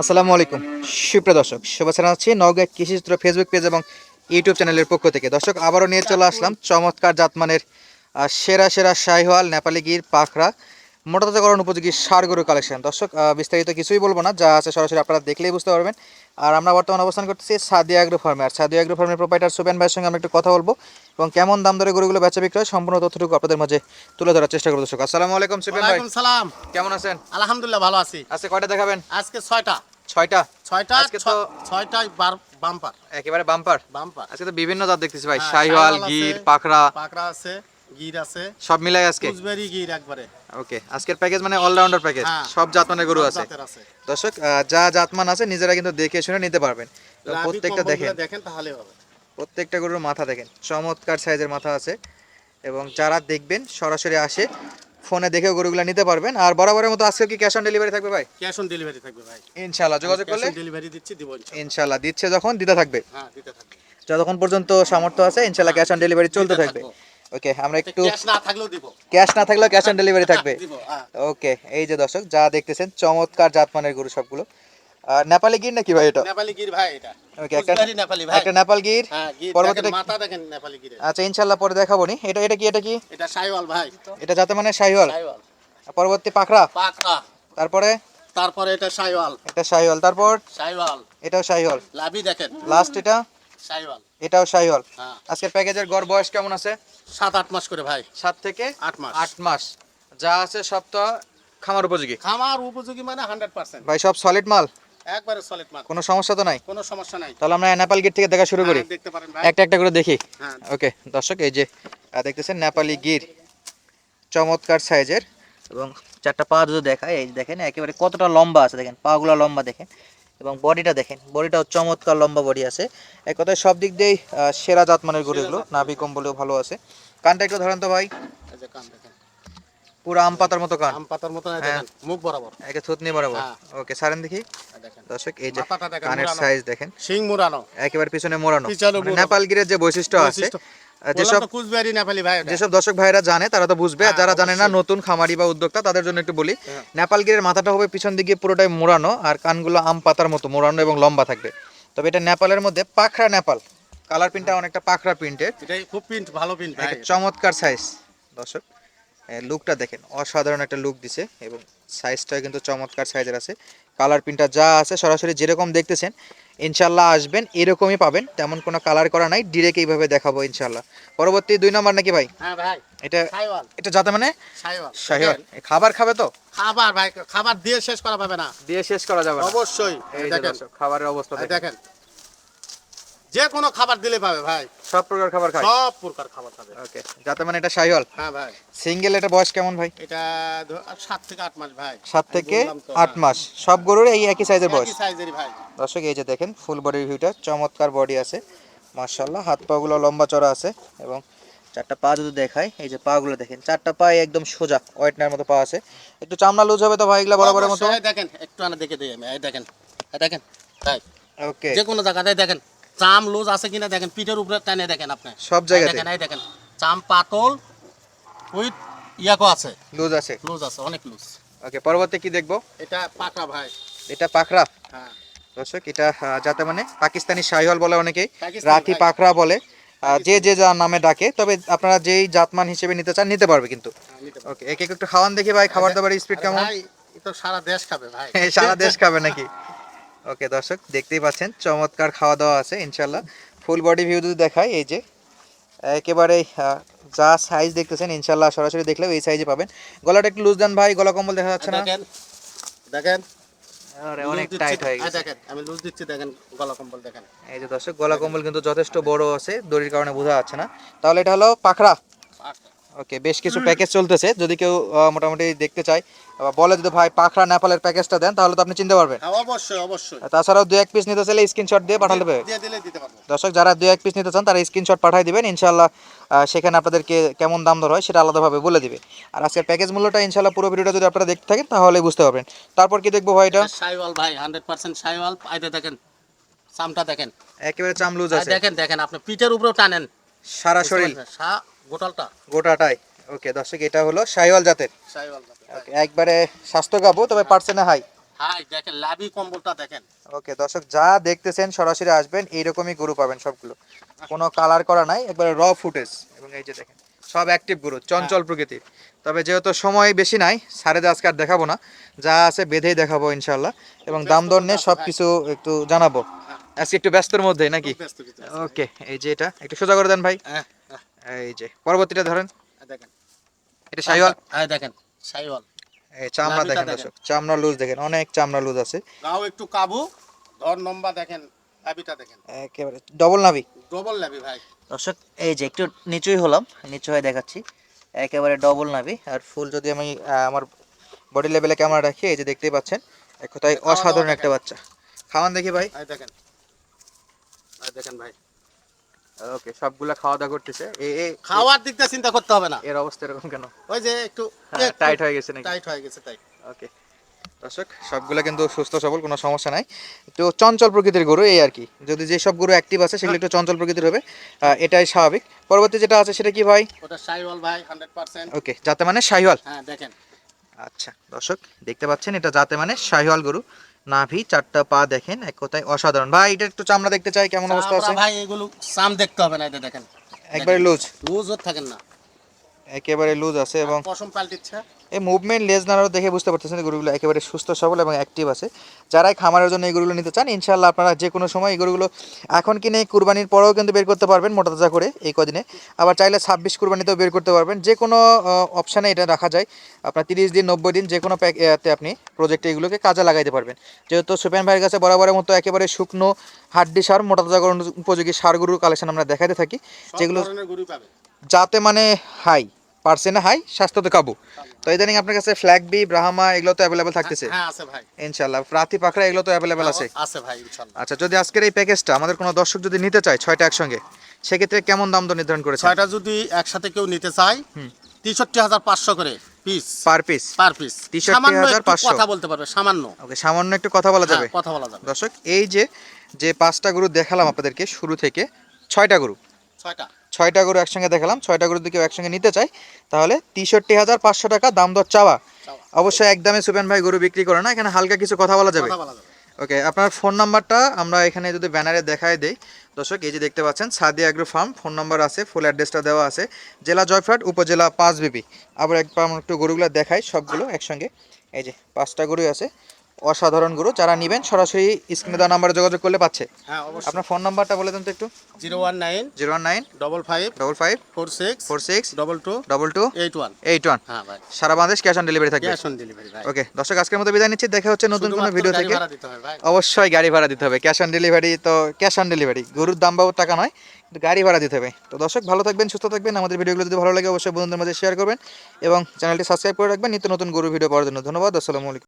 আসসালামু আলাইকুম। সুপ্রিয় দর্শক, শুভেচ্ছা জানাচ্ছি নওগাঁ কৃষিচিত্র ফেসবুক পেজ এবং ইউটিউব চ্যানেলের পক্ষ থেকে। দর্শক, আবারও নিয়ে চলে আসলাম চমৎকার জাতমানের সেরা সেরা শাহিওয়াল নেপালি গির পাখরা। মোটাতাজাকরণ উপযোগী সার গরু কালেকশন দর্শক বিস্তারিত কিছুই বলব না যা আছে সরাসরি আপনারা দেখলেই বুঝতে পারবেন। আর আমরা বর্তমানে অবস্থান করতেছি সাদিয়া অ্যাগ্রো ফার্মে আর সাদিয়া অ্যাগ্রো ফার্মের প্রোপাইটার সুবেন ভাইয়ের সঙ্গে আমরা একটু কথা বলব এবং কেমন দাম দরে গরুগুলো বেচা বিক্রয় সম্পূর্ণ তথ্যটুকু আপনাদের মাঝে তুলে ধরার চেষ্টা করব দর্শক। আসসালামু আলাইকুম সুবেন ভাই। সালাম। কেমন আছেন? আলহামদুলিল্লাহ ভালো আছি। আজকে কয়টা দেখাবেন? আজকে ছয়টা। ছয়টা? ছয়টা আজকে তো- ছ- ছয়টায় বার- বাম্পার। একেবারে বাম্পার? বাম্পার। আজকে তো বিভিন্ন জাত দেখতেছি ভাই হ্যাঁ, শাহিওয়াল গির। পাখরা। পাকড়া আছে। গির আছে। সব মিলাই আজকে? কুচবেরি গির একবারে। ওকে আজকের প্যাকেজ মানে অলরাউন্ডার প্যাকেজ হ্যাঁ। সব জাতমানের গরু আছে? দর্শক যা জাতমান আছে নিজেরা কিন্তু দেখে শুনে নিতে পারবেন। প্রত্যেকটা দেখেন। দেখেন তাহলে হবে। প্রত্যেকটা গরুর মাথা দেখেন। চমৎকার সাইজের মাথা আছে। এবং যারা দেখবেন সরাসরি আসে ফোনে দেখেও গরুগুলো নিতে পারবেন। আর বরাবরের মতো আজকে কি ক্যাশ অন ডেলিভারি থাকবে ভাই? ক্যাশ অন ডেলিভারি থাকবে ভাই। ইনশাল্লাহ যোগাযোগ করলে? ডেলিভারি দিচ্ছি দিব ইনশাআল্লাহ। ইনশাল্লাহ দিচ্ছে যখন দিতে থাকবে। হ্যাঁ দিতে থাকবে। যতক্ষণ পর্যন্ত সামর্থ্য আছে ইনশাল্লাহ ক্যাশ অন ডেলিভারি চলতে থাকব। ওকে আমরা একটু ক্যাশ না থাকলেও দিব। ক্যাশ না থাকলেও ক্যাশ অন ডেলিভারি থাকবে। হ্যাঁ। ওকে এই যে দর্শক যা দেখতেছেন চমৎকার জাতমানের গরু সবগুলো। নেপালি গির নাকি ভাই এটা? নেপালি গির ভাই এটা। ওকে একটা নেপালি ভাই। একটা নেপাল গির। হ্যাঁ পরবর্তীতে মাথা দেখেন নেপালি গিরের। আচ্ছা পরে দেখাবো নি। এটা এটা কি এটা কি? এটা সাইওয়াল ভাই। এটা যাতে মানে পরবর্তী পাখরা পাকড়া তারপরে? তারপরে এটা সাইওয়াল। এটা শাহিওয়াল তারপর? সাইওয়াল। এটাও লাভি দেখেন। লাস্ট এটা? এটাও শাহিওয়াল। হ্যাঁ। আজকের প্যাকেজের গড় বয়স কেমন আছে? সাত আট মাস করে ভাই। সাত থেকে আট মাস। আট মাস। যা আছে সব তো খামার উপযোগী। খামার উপযোগী মানে হান্ড্রেড পার্সেন্ট ভাই সব সলিড মাল? একবারে সলিড মাল। কোনো সমস্যা তো নাই? কোনো সমস্যা নাই। তাহলে আমরা নেপাল গির থেকে দেখা শুরু করি। হ্যাঁ, দেখতে পারেন ভাই। একটা একটা করে দেখি। হ্যাঁ। ওকে দর্শক এই যে দেখতেছেন নেপালি গির চমৎকার সাইজের এবং চারটা পা যদি দেখায় এই দেখেন একেবারে কতটা লম্বা আছে দেখেন পাগুলো লম্বা দেখেন। এবং বডিটা দেখেন বডিটাও চমৎকার লম্বা বডি আছে। এক কথায় সব দিক দিয়েই সেরা জাতমানের গরুগুলো নাভি কম্বলেও ভালো আছে। কানটা একটু ধরেন তো ভাই। পুরো আম পাতার মতো কান। আম পাতার মতো হ্যাঁ। দেখেন মুখ বরাবর। একে থুতনি বরাবর। হ্যাঁ। ওকে সারেন দেখি। দর্শক এই যে কানের সাইজ দেখেন। শিং মুরানো একেবারে পিছনে মোড়ানো। মানে মোড়ানো। নেপাল গিরের যে বৈশিষ্ট্য আছে যেসব কুচবিহারি নেপালি ভাই এটা। যেসব দর্শক ভাইরা জানে তারা তো বুঝবে। আর হ্যাঁ, যারা জানে না নতুন খামারি বা উদ্যোক্তা তাদের জন্য একটু বলি। হ্যাঁ। নেপাল গিরের মাথাটা হবে পিছন দিকে পুরোটাই মোড়ানো আর কানগুলো আম পাতার মতো মোড়ানো এবং লম্বা থাকবে। তবে এটা নেপালের মধ্যে পাখরা নেপাল। কালার প্রিন্টটা অনেকটা পাখরা প্রিন্টের এটাই খুব প্রিন্ট ভালো প্রিন্ট চমৎকার সাইজ দর্শক। লুকটা দেখেন অসাধারণ একটা লুক দিছে এবং সাইজটা কিন্তু চমৎকার সাইজের আছে। কালার প্রিন্টার যা আছে সরাসরি যেরকম দেখতেছেন ইনশাল্লাহ আসবেন এরকমই পাবেন তেমন কোনো কালার করা নাই ডিরেক্ট এইভাবে দেখাবো ইনশাল্লাহ পরবর্তী দুই নম্বর নাকি ভাই? হ্যাঁ ভাই এটা এটা যাতে মানে? শাহিওয়াল খাবার খাবে তো? খাবার ভাই খাবার দিয়ে শেষ করা যাবে না। দিয়ে শেষ করা যাবে অবশ্যই। খাবারের অবস্থা দেখেন। যে কোনো খাবার দিলে পাবে ভাই। সব প্রকার খাবার খায়? সব প্রকার খাবার খাবে। ওকে যাতে মানে এটা শাহিওয়াল হ্যাঁ ভাই। সিঙ্গেল এটা বয়স কেমন ভাই? এটা ধ- সাত থেকে আট মাস ভাই। সাত থেকে বললাম তো, আট হ্যাঁ। মাস। সব গরুর এই একই সাইজের বয়স। একই সাইজেরই ভাই। দর্শক এই যে দেখেন ফুল বডি ভিউটা চমৎকার বডি আছে। মার্শাল্লাহ হাত পাগুলো লম্বা চড়া আছে এবং চারটা পা যদি দেখায় এই যে পাগুলো দেখেন চারটা পা একদম সোজা ওয়েটনার মতো পা আছে। একটু চামড়া লুজ হবে তো ভাই এগুলা বরাবরের মতো? দেখেন একটু আনা দেখে দিই আমি এই দেখেন এই দেখেন ভাই। ওকে। যে কোনো জায়গাতে দেখেন চাম লুজ আছে কিনা দেখেন পিঠের উপরে টানে দেখেন আপনি। সব এই জায়গাতে? দেখেন এই দেখেন চাম পাতল উইথ ইয়াকো আছে। লুজ আছে? লুজ আছে অনেক লুজ। ওকে পরবর্তী কি দেখব? এটা পাকড়া ভাই। এটা পাখরা? হ্যাঁ। দর্শক এটা যাতে মানে পাকিস্তানি শাহিওয়াল বলে অনেকেই। পাখরা বলে। যে যে যার নামে ডাকে তবে আপনারা যেই জাতমান হিসেবে নিতে চান নিতে পারবে কিন্তু। হ্যাঁ। ওকে এক এক একটু খাওয়ান দেখি ভাই খাবার দাবারের স্পিড কেমন? তো সারা দেশ খাবে ভাই। সারা দেশ খাবে নাকি? ওকে দর্শক দেখতেই পাচ্ছেন চমৎকার খাওয়া দাওয়া আছে ইনশাল্লাহ ফুল বডি ভিউ যদি দেখায় এই যে একেবারে যা সাইজ দেখতেছেন ইনশাল্লাহ সরাসরি দেখলেও এই সাইজে পাবেন। গলাটা একটু লুজ দেন ভাই গলা কম্বল দেখা যাচ্ছে না। দেখেন দেখেন। আরে, অনেক টাইট হয়ে গেছে। দেখেন আমি লুজ দিচ্ছি দেখেন গলা কম্বল দেখেন। এই যে দর্শক গলা কম্বল কিন্তু যথেষ্ট বড় আছে দড়ির কারণে বোঝা যাচ্ছে না। তাহলে এটা হলো পাখরা। ওকে বেশ কিছু প্যাকেজ চলতেছে। যদি কেউ মোটামুটি দেখতে চায় বলে যদি ভাই পাখরা নেপালের প্যাকেজটা দেন তাহলে তো আপনি চিনতে পারবেন। হ্যাঁ অবশ্যই অবশ্যই। তাছাড়াও দু এক পিস নিতে চাইলে স্ক্রিনশট দিয়ে পাঠালে দেবে দিয়ে দিলে দিতে পারব। দর্শক যারা দু এক পিস নিতে চান তারা স্ক্রিনশট পাঠিয়ে দিবেন। ইনশাল্লাহ সেখানে আপনাদেরকে কেমন দাম দর হয় সেটা আলাদাভাবে বলে দিবে। আর আজকের প্যাকেজ মূল্যটা ইনশাল্লাহ পুরো ভিডিওটা যদি আপনারা দেখতে থাকেন তাহলে বুঝতে পারবেন। তারপর কি দেখব ভাই এটা? সাইওয়াল ভাই হান্ড্রেড পার্সেন্ট সাইওয়াল আইতে দেখেন চামটা দেখেন। একেবারে চামলুজ আছে। দেখেন দেখেন আপনি পিঠের উপরেও টানেন। সারা শরীর। গোটালটা? গোটাটাই। ওকে দর্শক এটা হলো শাহিওয়াল জাতের। একবারে স্বাস্থ্য গাবো তবে পার্সেন্টে হাই হাই দেখেন লাভি কম্বলটা দেখেন। ওকে দর্শক যা দেখতেছেন সরাসরি আসবেন এইরকমই গরু পাবেন সবগুলো। কোনো কালার করা নাই একবারে র ফুটেজ এবং এই যে দেখেন সব অ্যাক্টিভ গরু চঞ্চল প্রকৃতির। তবে যেহেতু সময় বেশি নাই সারে আজকে আর দেখাবো না। যা আছে বেঁধেই দেখাবো ইনশাল্লাহ এবং দাম দর নিয়ে সব কিছু একটু জানাব। আজকে একটু ব্যস্তর মধ্যেই নাকি। ওকে এই যে এটা একটু সোজা করে দেন ভাই। হ্যাঁ, হ্যাঁ, এই যে পরবর্তীটা ধরেন। দেখেন। এটা সাইওয়াল? হ্যাঁ দেখেন সাইওয়াল। এই চামড়া দেখেন। দর্শক চামড়া লুজ দেখেন অনেক চামড়া লুজ আছে। গাও একটু কাবু ধর নম্বর দেখেন লাভিটা দেখেন। একেবারে ডবল নাভি ডবল লাভি ভাই। দর্শক এই যে একটু নিচুই হলাম নিচু হয়ে দেখাচ্ছি। একেবারে ডবল নাভি আর ফুল যদি আমি আমার বডি লেভেলে ক্যামেরা রাখি এই যে দেখতেই পাচ্ছেন এক কথায় অসাধারণ একটা বাচ্চা। খাওয়ান দেখি ভাই। দেখেন। দেখেন ভাই। ওকে সবগুলা খাওয়া দাওয়া করতেছে। এ খাওয়ার দিকটা চিন্তা করতে হবে না। এর অবস্থা এরকম কেন? ওই যে একটু টাইট হয়ে গেছে নাকি? টাইট হয়ে গেছে তাই ওকে। দর্শক সবগুলা কিন্তু সুস্থ সবল কোনো সমস্যা নাই। একটু চঞ্চল প্রকৃতির গরু এই আর কি। যদি যেসব গরু অ্যাক্টিভ আছে সেগুলো একটু চঞ্চল প্রকৃতির হবে এটাই স্বাভাবিক। পরবর্তী যেটা আছে সেটা কি ভাই? ওটা সাইওয়াল ভাই হান্ড্রেড পার্সেন্ট ওকে যাতে মানে শাহিওয়াল। হ্যাঁ দেখেন। আচ্ছা দর্শক দেখতে পাচ্ছেন এটা যাতে মানে শাহিওয়াল গরু। নাভি চারটা পা দেখেন এক কথায় অসাধারণ। ভাই এটা একটু চামড়া দেখতে চাই কেমন অবস্থা আছে? ভাই এগুলো সাম দেখতে হবে না এটা দেখেন। একবারে লুজ। লুজ থাকেন না। একেবারে লুজ আছে এবং পশম পাল্টিচ্ছে। এই মুভমেন্ট লেজ নাড়াও দেখে বুঝতে পারতেছেন গরুগুলো একেবারে সুস্থ সবল এবং অ্যাক্টিভ আছে। যারাই খামারের জন্য এই গরুগুলো নিতে চান ইনশাল্লাহ আপনারা যে কোনো সময় এই গরুগুলো এখন কিনে কুরবানির পরেও কিন্তু বের করতে পারবেন মোটা তাজা করে এই কদিনে। আবার চাইলে ছাব্বিশ কুরবানিতেও বের করতে পারবেন। যে কোনো অপশানে এটা রাখা যায়। আপনার তিরিশ দিন নব্বই দিন যে কোনো প্যাক আপনি প্রজেক্টে এগুলোকে কাজে লাগাইতে পারবেন। যেহেতু সুপেন ভাইয়ের কাছে বরাবরের মতো একেবারে শুকনো হাড্ডি সার মোটা তাজা করার উপযোগী সার গরুর কালেকশন আমরা দেখাতে থাকি। যেগুলো যাতে মানে হাই পার্সেন্টে হাই স্বাস্থ্যতে কাবু। তো ইদানিং আপনার কাছে ফ্ল্যাগ বি ব্রাহ্মা এগুলো তো অ্যাভেলেবেল থাকতেছে। হ্যাঁ আছে ভাই। ইনশাল্লাহ প্রাতি পাখরা এগুলো তো অ্যাভেলেবেল আছে। আছে ভাই ইনশাআল্লাহ। আচ্ছা যদি আজকের এই প্যাকেজটা আমাদের কোনো দর্শক যদি নিতে চায় ছয়টা একসঙ্গে সেক্ষেত্রে কেমন দাম দর নির্ধারণ করেছে ছয়টা যদি একসাথে কেউ নিতে চায় তেষট্টি হাজার পাঁচশো করে piece per piece per piece 63,500 কথা বলতে পারবে সামান্য। ওকে সামান্য একটু কথা বলা যাবে। হ্যাঁ, কথা বলা যাবে। দর্শক এই যে যে পাঁচটা গরু দেখালাম আপনাদেরকে শুরু থেকে ছয়টা গরু। ছয়টা। গরু একসঙ্গে দেখালাম ছয়টা গরু যদি কেউ একসঙ্গে নিতে চায় তাহলে তেষট্টি হাজার পাঁচশো টাকা দাম দর চাওয়া। অবশ্যই একদমে সুপেন ভাই গরু বিক্রি করে না এখানে হালকা কিছু কথা বলা যাবে। কথা বলা যাবে। ওকে আপনার ফোন নাম্বারটা আমরা এখানে যদি ব্যানারে দেখায় দেই। দর্শক এই যে দেখতে পাচ্ছেন Sadi agro farm phone number আছে ফুল অ্যাড্রেসটা দেওয়া আছে। জেলা জয়ফ্রাট উপজেলা পাঁচ বিপি আবার একবার আমরা একটু গরুগুলো দেখাই সবগুলো একসঙ্গে। এই যে পাঁচটা গরুই আছে। অসাধারণ গুরু যারা নেবেন সরাসরি স্ক্রিনে দেওয়া নাম্বারে যোগাযোগ করলে পাচ্ছে। হ্যাঁ অবশ্যই। আপনার ফোন নাম্বারটা বলে দেন তো একটু। Zero one nine zero one nine double five double five four six four six double two double two eight one eight one হ্যাঁ ভাই। সারা বাংলাদেশ ক্যাশ অন ডেলিভারি থাকবে। ক্যাশ অন ডেলিভারি ভাই। ওকে দর্শক আজকের মতো বিদায় নিচ্ছি। দেখা হচ্ছে নতুন কোনো ভিডিও থেকে। অবশ্যই গাড়ি ভাড়া দিতে হবে। ক্যাশ অন ডেলিভারি তো ক্যাশ অন ডেলিভারি গরুর দাম বাবদ টাকা নয় কিন্তু গাড়ি ভাড়া দিতে হবে। তো দর্শক ভালো থাকবেন সুস্থ থাকবেন। আমাদের ভিডিওগুলো যদি ভালো লাগে অবশ্যই বন্ধুদের মাঝে শেয়ার করবেন এবং চ্যানেলটি সাবস্ক্রাইব করে রাখবেন। নিত্য নতুন গরু ভিডিও পাওয়ার জন্য ধন্যবাদ। আসসালামু আলাইকুম।